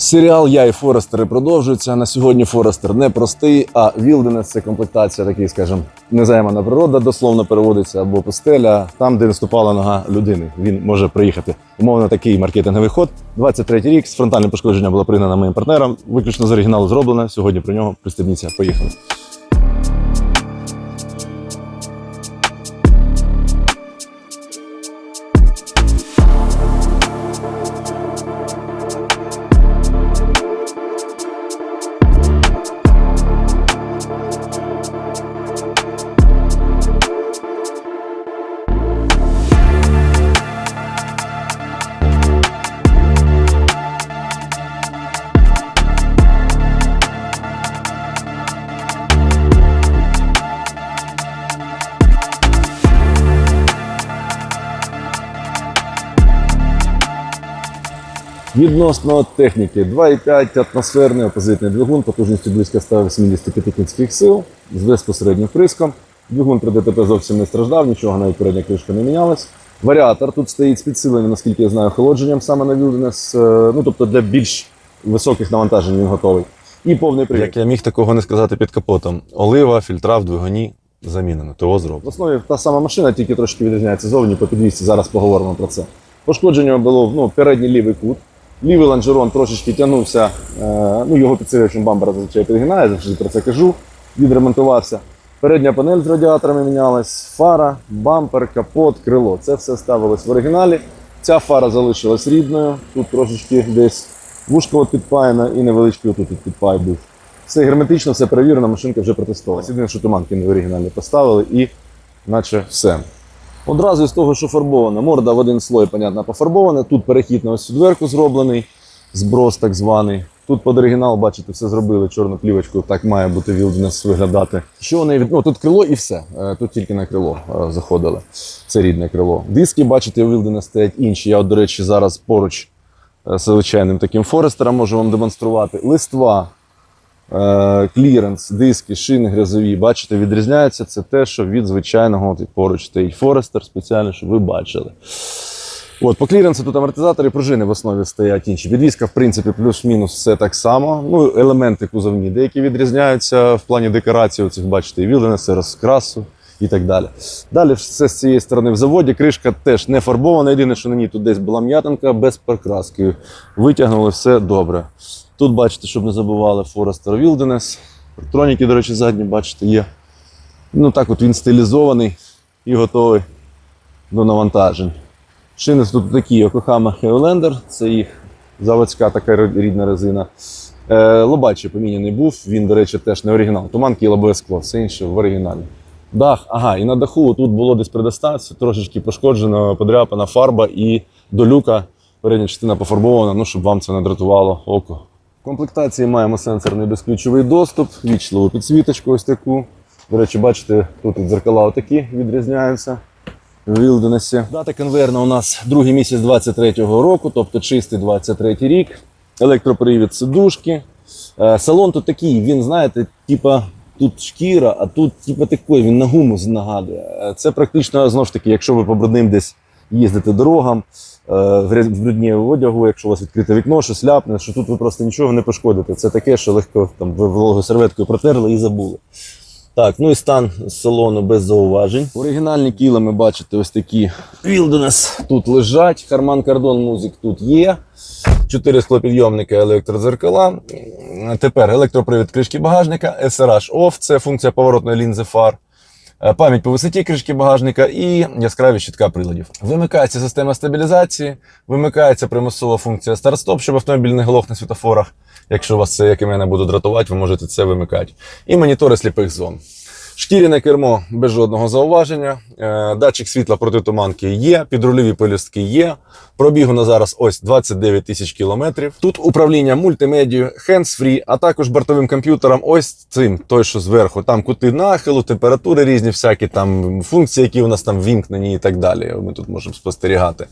Серіал Я і Форестери продовжується. На сьогодні Форестер не простий, а Вілденес це комплектація, такий, скажімо, незаймана природа, дословно переводиться або пустеля, там, де наступала нога людини. Він може приїхати. Умовно такий маркетинговий ход. 23 рік з фронтальним пошкодженням було пригнано моїм партнером. Виключно з оригіналу зроблено. Сьогодні про нього пристебніться. Поїхали. Відносно техніки 2,5 атмосферний опозитний двигун, потужністю близько 185 кінських сил з безпосереднім вприском. Двигун при ДТП зовсім не страждав, нічого навіть передня кришка не мінялась. Варіатор тут стоїть з підсиленням, наскільки я знаю, охолодженням саме на Wilderness, е, ну тобто для більш високих навантажень він готовий. І повний привід. Як я міг такого не сказати під капотом. Олива, фільтра в двигуні замінено, ТО В основі та сама машина, тільки трошки відрізняється зовні по підвісці. Зараз поговоримо про це. Пошкодження було ну, передній лівий кут. Лівий лонжерон трошечки тягнувся, е, ну його підсилювачем бампера зазвичай підгинає, завжди про це кажу. Відремонтувався. Передня панель з радіаторами мінялась, фара, бампер, капот, крило. Це все ставилось в оригіналі. Ця фара залишилась рідною. Тут трошечки десь вушко підпаяно і невеличкий отут от підпай був. Все герметично, все перевірено, машинка вже протестована. Єдине, що туманки не в оригіналі поставили і наче все. Одразу з того, що фарбована, морда в один слой, понятно, пофарбована. Тут перехід на ось цю дверку зроблений, зброс так званий. Тут під оригінал, бачите, все зробили, чорну плівочку, так має бути Wilderness виглядати. Що вони від... ну, тут крило і все. Е, Тут тільки на крило е, заходили. Це рідне крило. Диски, бачите, у Wilderness стоять інші. Я, от, до речі, зараз поруч е, з звичайним таким Форестером можу вам демонструвати. Листва, кліренс, диски, шини грязові, бачите, відрізняється. Це те, що від звичайного от, поруч стоїть Форестер, спеціально, щоб ви бачили. От, по кліренсу тут амортизатори, пружини в основі стоять інші. Підвізка, в принципі, плюс-мінус все так само. Ну, елементи кузовні, деякі відрізняються в плані декорації. Оцих, бачите, і вілденеси, розкрасу і так далі. Далі все з цієї сторони в заводі. Кришка теж не фарбована. Єдине, що на ній тут десь була м'ятинка без прокраски. Витягнули все добре. Тут бачите, щоб не забували Forester Wilderness. Електроніки, до речі, задні, бачите, є. Ну так от він стилізований і готовий до навантажень. Шини тут такі Yokohama Highlander, це їх заводська така рідна резина. Е, Лобачі поміняний був, він, до речі, теж не оригінал. Туманки і лобове скло, все інше в оригіналі. Дах, ага, і на даху тут було десь при достатці, трошечки пошкоджено, подряпана фарба і до люка передня частина пофарбована, ну, щоб вам це не дратувало око. В комплектації маємо сенсорний безключовий доступ, вічливу підсвіточку ось таку. До речі, бачите, тут дзеркала отакі відрізняються Вілденесі. Дата конвейерна у нас другий місяць 23-го року, тобто чистий 23-й рік. Електропривід сидушки. Е, Салон тут такий, він, знаєте, типа тут шкіра, а тут типа такий, він на гумус нагадує. Е, Це практично знову ж таки, якщо ви по десь їздите дорогам, е, в брудні одягу, якщо у вас відкрите вікно, щось ляпне, що тут ви просто нічого не пошкодите. Це таке, що легко там вологою серветкою протерли і забули. Так, ну і стан салону без зауважень. Оригінальні кілими бачите ось такі Wilderness тут лежать. Харман Кардон Музик тут є. Чотири склопідйомники електродзеркала. Тепер електропривід кришки багажника, SRH OFF, це функція поворотної лінзи фар. Е, Пам'ять по висоті кришки багажника і яскраві щитка приладів. Вимикається система стабілізації, вимикається примусова функція старт-стоп, щоб автомобіль не глох на світофорах. Якщо вас це, як і мене, буде дратувати, ви можете це вимикати. І монітори сліпих зон. Шкіряне кермо без жодного зауваження. Е, Датчик світла протитуманки є, підрульові полістки є. Пробігу на зараз ось 29 тисяч кілометрів. Тут управління мультимедією, hands-free, а також бортовим комп'ютером. Ось цим, той, що зверху. Там кути нахилу, температури різні, всякі там функції, які у нас там вімкнені і так далі. Ми тут можемо спостерігати.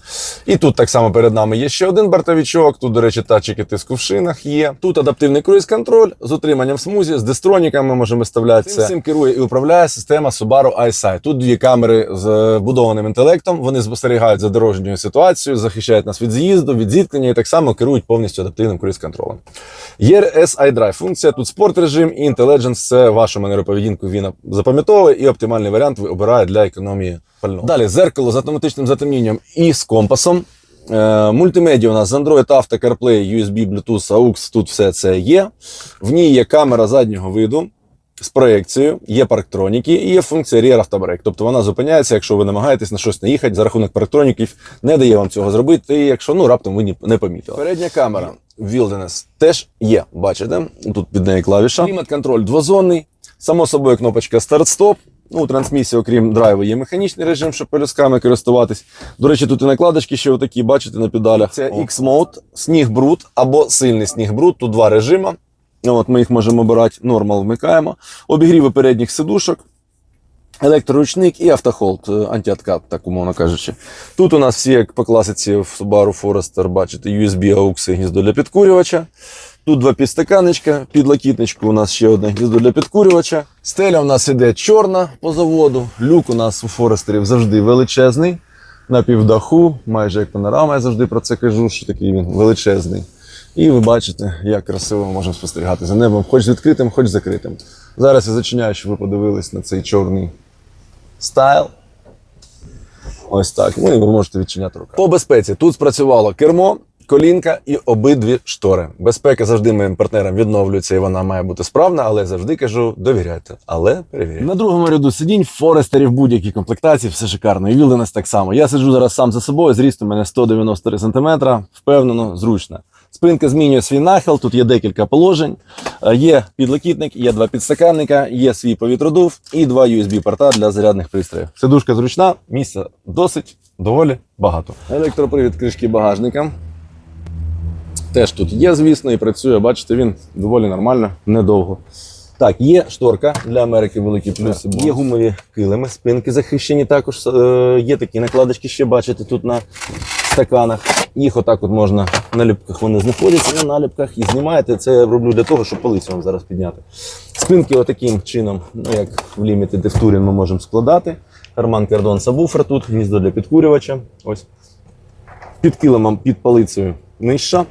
І тут так само перед нами є ще один бортовичок. Тут, до речі, датчики тиску в шинах є. Тут адаптивний круїз-контроль з утриманням смузі, з дистроніками можемо вставляти. Цим, цим керує і управляє управляє система Subaru iSight. Тут дві камери з вбудованим інтелектом. Вони спостерігають за дорожньою ситуацією, захищають нас від з'їзду, від зіткнення і так само керують повністю адаптивним круїз-контролем. Є SI Drive функція. Тут спорт режим і Intelligence. Це вашу манеру поведінку він запам'ятовує, і оптимальний варіант ви обирає для економії пального. Далі зеркало з автоматичним затемнінням і з компасом. Е, Мультимедіа у нас з Android Auto, CarPlay, USB, Bluetooth, AUX, тут все це є. В ній є камера заднього виду з проекцією, є парктроніки і є функція Rear Brake. Тобто вона зупиняється, якщо ви намагаєтесь на щось наїхати, за рахунок парктроніків не дає вам цього зробити, якщо ну раптом ви не помітили. Передня камера Wilderness теж є. Бачите, тут під нею клавіша. Клімат-контроль двозонний, само собою кнопочка старт-стоп. Ну, у трансмісії, окрім драйву, є механічний режим, щоб пелюсками користуватись. До речі, тут і накладочки ще отакі, бачите, на педалях. Це X-Mode, сніг бруд або сильний сніг бруд. Тут два режими. От ми їх можемо обирати, нормал вмикаємо. Обігріви передніх сидушок, електроручник і автохолд, е, антиоткат, так умовно кажучи. Тут у нас всі, як по класиці в Subaru Forester, бачите, USB, AUX і гніздо для підкурювача. Тут два підстаканечка, під лакітничку у нас ще одне гніздо для підкурювача. Стеля у нас іде чорна по заводу. Люк у нас у Форестерів завжди величезний. На півдаху, майже як панорама, я завжди про це кажу, що такий він величезний. І ви бачите, як красиво ми можемо спостерігати за небом, хоч з відкритим, хоч закритим. Зараз я зачиняю, щоб ви подивились на цей чорний стайл. Ось так. Ну і ви можете відчиняти руками. По безпеці тут спрацювало кермо, колінка і обидві штори. Безпека завжди моїм партнерам відновлюється і вона має бути справна, але завжди кажу, довіряйте, але перевіряйте. На другому ряду сидінь форестерів будь-якій комплектації, все шикарно. І Вілденес так само. Я сиджу зараз сам за собою, зріст у мене 193 см, впевнено, зручно. Спинка змінює свій нахил, тут є декілька положень. Е, Є підлокітник, є два підстаканника, є свій повітродув і два USB-порта для зарядних пристроїв. Сидушка зручна, місця досить, доволі багато. Електропривід кришки багажника. Теж тут є, звісно, і працює. Бачите, він доволі нормально, недовго. Так, є шторка для Америки, великі плюси. Є гумові килими, спинки захищені також. Е, є такі накладочки, ще бачите тут на стаканах. Їх отак от можна на наліпках вони знаходяться на наліпках і знімаєте. Це я роблю для того, щоб полицю вам зараз підняти. Спинки отаким чином, ну як в Limited і в Touring ми можемо складати. Карман кордон сабвуфер тут, гніздо для підкурювача. Ось під килимом, під палицею нижча.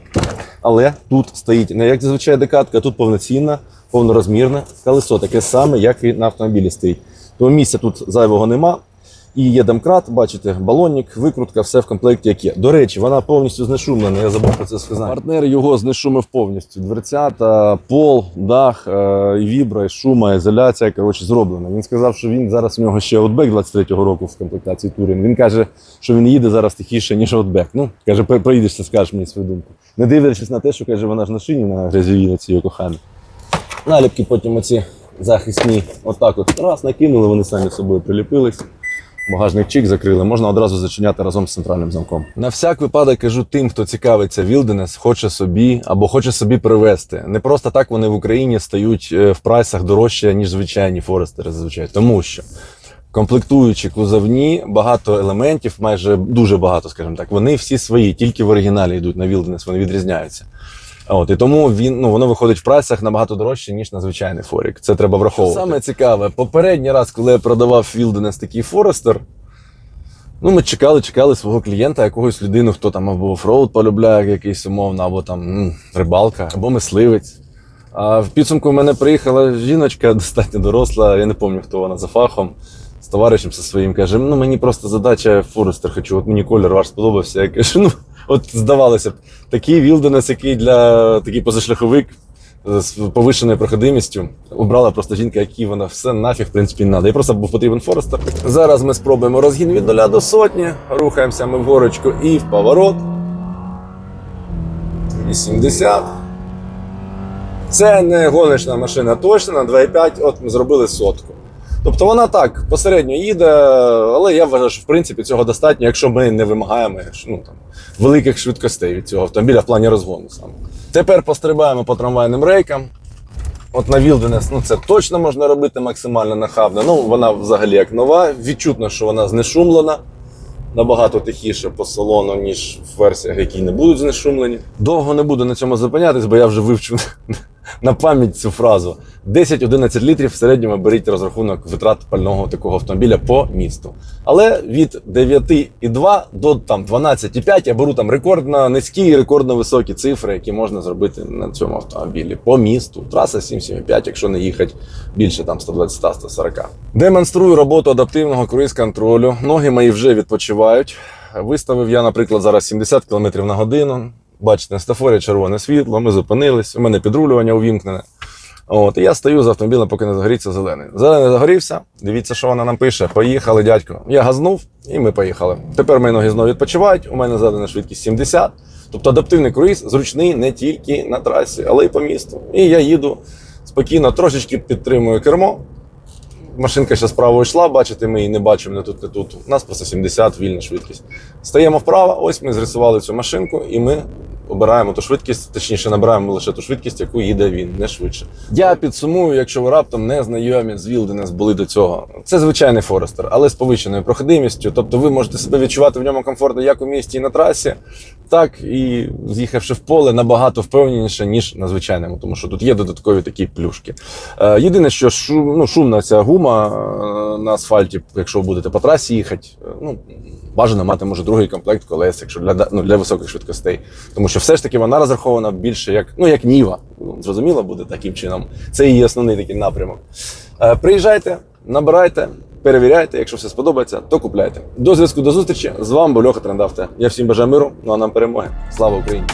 Але тут стоїть не як зазвичай декатка, тут повноцінна, повнорозмірне колесо, таке саме, як і на автомобілі стоїть. Тому місця тут зайвого нема. І є домкрат, бачите, балонник, викрутка, все в комплекті як є. До речі, вона повністю знешумлена, я забув про це сказати. Партнер його знешумив повністю. Дверцята, пол, дах, е, вібра, шума, ізоляція, коротше, зроблена. Він сказав, що він зараз у нього ще Outback 23-го року в комплектації Турін. Він каже, що він їде зараз тихіше, ніж Outback. Ну, каже, «Пе- проїдешся, скажеш мені свою думку. Не дивлячись на те, що каже, вона ж на шині на грязьовій на цій його коханій. Наліпки потім оці захисні, отак от раз накинули, вони самі собою приліпились. Багажник чик закрили, можна одразу зачиняти разом з центральним замком. На всяк випадок кажу тим, хто цікавиться Wilderness, хоче собі або хоче собі привезти. Не просто так вони в Україні стають е, в прайсах дорожче, ніж звичайні форестери зазвичай. Тому що комплектуючі кузовні, багато елементів, майже дуже багато, скажімо так, вони всі свої, тільки в оригіналі йдуть на Wilderness, вони відрізняються. От, і тому він, ну, воно виходить в прайсах набагато дорожче, ніж на звичайний форік. Це треба враховувати. Саме цікаве, попередній раз, коли я продавав Wilderness такий Форестер, ну, ми чекали, чекали свого клієнта, якогось людину, хто там або офроуд полюбляє якийсь умовно, або там рибалка, або мисливець. А в підсумку в мене приїхала жіночка достатньо доросла, я не пам'ятаю, хто вона за фахом. З товаришем зі своїм каже: ну мені просто задача Форестер хочу, от мені колір ваш сподобався. Я кажу, ну от здавалося б, такий Вілденес, який для такий позашляховик з повищеною проходимістю. Обрала просто жінка, якій вона все нафіг, в принципі, не треба. І просто був потрібен Форестер. Зараз ми спробуємо розгін від 0 до сотні. Рухаємося ми в горочку і в поворот. 80. Це не гоночна машина точно, на 2,5 от ми зробили сотку. Тобто вона так посередньо їде, але я вважаю, що в принципі цього достатньо, якщо ми не вимагаємо ну, там, великих швидкостей від цього автомобіля в плані розгону саме. Тепер пострибаємо по трамвайним рейкам. От на Wilderness, ну це точно можна робити максимально нахабно. Ну, вона взагалі як нова. Відчутно, що вона знешумлена. Набагато тихіше по салону, ніж в версіях, які не будуть знешумлені. Довго не буду на цьому зупинятись, бо я вже вивчив на пам'ять цю фразу. 10-11 літрів в середньому беріть розрахунок витрат пального такого автомобіля по місту. Але від 9,2 до там 12,5 я беру там рекордно низькі і рекордно високі цифри, які можна зробити на цьому автомобілі по місту. Траса 7,75, якщо не їхати більше там 120-140. Демонструю роботу адаптивного круїз-контролю. Ноги мої вже відпочивають. Виставив я, наприклад, зараз 70 км на годину. Бачите, на стафорі червоне світло, ми зупинились, у мене підрулювання увімкнене. От, і я стою з автомобілем, поки не загоріться зелений. Зелений загорівся. Дивіться, що вона нам пише. Поїхали, дядько. Я газнув, і ми поїхали. Тепер мої ноги знову відпочивають. У мене задана швидкість 70. Тобто адаптивний круїз зручний не тільки на трасі, але й по місту. І я їду спокійно, трошечки підтримую кермо. Машинка ще справа йшла, бачите, ми її не бачимо не тут, не тут. У нас просто 70 вільна швидкість. Стаємо вправо, ось ми зрисували цю машинку, і ми обираємо ту швидкість, точніше, набираємо лише ту швидкість, яку їде він, не швидше. Я підсумую, якщо ви раптом не знайомі з Вілденес були до цього. Це звичайний Форестер, але з повищеною проходимістю. Тобто ви можете себе відчувати в ньому комфортно як у місті і на трасі, так і з'їхавши в поле набагато впевненіше, ніж на звичайному, тому що тут є додаткові такі плюшки. Е, єдине, що шум, ну, шумна ця гума е, на асфальті, якщо ви будете по трасі їхати, е, ну, бажано мати може другий комплект колес, якщо для, ну, для високих швидкостей. Тому що все ж таки вона розрахована більше як, ну, як Ніва. Ну, зрозуміло буде таким чином. Це її основний такий напрямок. Е, приїжджайте, набирайте. Перевіряйте, якщо все сподобається, то купляйте. До зв'язку, до зустрічі. З вами був Льоха Трендавте. Я всім бажаю миру, ну а нам перемоги. Слава Україні!